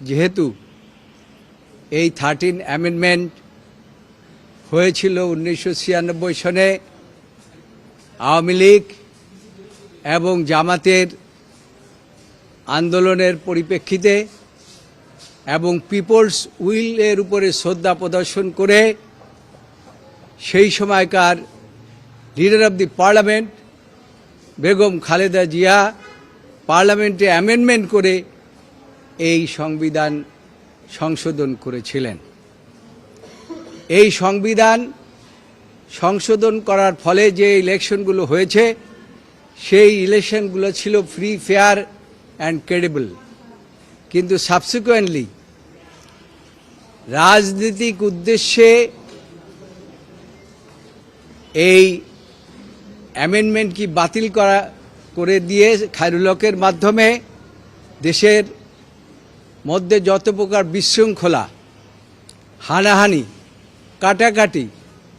যেহেতু এই thirteen amendment হয়েছিল উনিশশো ছিয়ানব্বই সনে আওয়ামী লীগ এবং জামাতের আন্দোলনের পরিপ্রেক্ষিতে এবং পিপলস উইলের উপরে শ্রদ্ধা প্রদর্শন করে সেই সময়কার leader of the parliament Begum Khaleda Zia পার্লামেন্টে অ্যামেন্ডমেন্ট করে এই সংবিধান সংশোধন করেছিলেন। এই সংবিধান সংশোধন করার ফলে যে ইলেকশনগুলো হয়েছে, সেই ইলেকশনগুলো ছিল ফ্রি ফেয়ার অ্যান্ড ক্রেডিবল কিন্তু সাবসিকুয়েন্টলি রাজনৈতিক উদ্দেশ্যে এই অ্যামেন্ডমেন্ট কি বাতিল করা, করে দিয়ে খায়রুলকের মাধ্যমে দেশের মধ্যে যত প্রকার বিশৃঙ্খলা, হানাহানি, কাটাকাটি,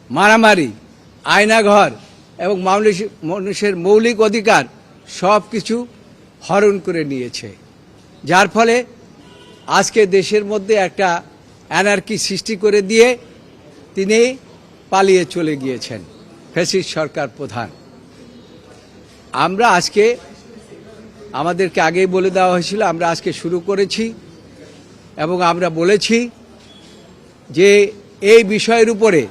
মারামারি, আয়নাঘর এবং মানুষ মানুষের মৌলিক অধিকার সব কিছু হরণ করে নিয়েছে। যার ফলে আজকে দেশের মধ্যে একটা অ্যানার্কি সৃষ্টি করে দিয়ে তিনি পালিয়ে চলে গিয়েছেন ফেসিস সরকার প্রধান। আমরা আজকে আমাদেরকে আগেই বলে দেওয়া হয়েছিল, আমরা আজকে শুরু করেছি। এবং আমরা বলেছি যে এই বিষয়ের উপরে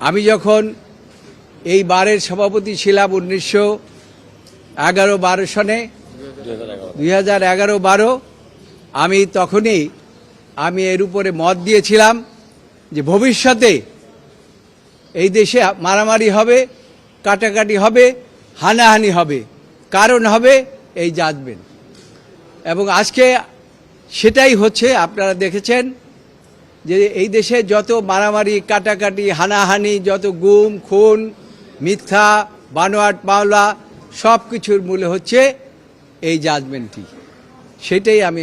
আমি যখন এই বারের সভাপতি ছিলাম উনিশশো এগারো বারো সনে, দুই হাজার এগারো বারো, আমি তখনই আমি এর উপরে মত দিয়েছিলাম যে ভবিষ্যতে এই দেশে মারামারি হবে, কাটাকাটি হবে, হানাহানি হবে, কারণ হবে এই জাজমেন্ট এবং আজকে সেটাই হচ্ছে, আপনারা দেখেছেন যে এই দেশে যত মারামারি, কাটাকাটি, হানাহানি, যত গুম, খুন, মিথ্যা, বানোয়াট মাওলা সব কিছুর মূলে হচ্ছে এই জাজমেন্টটি সেটাই আমি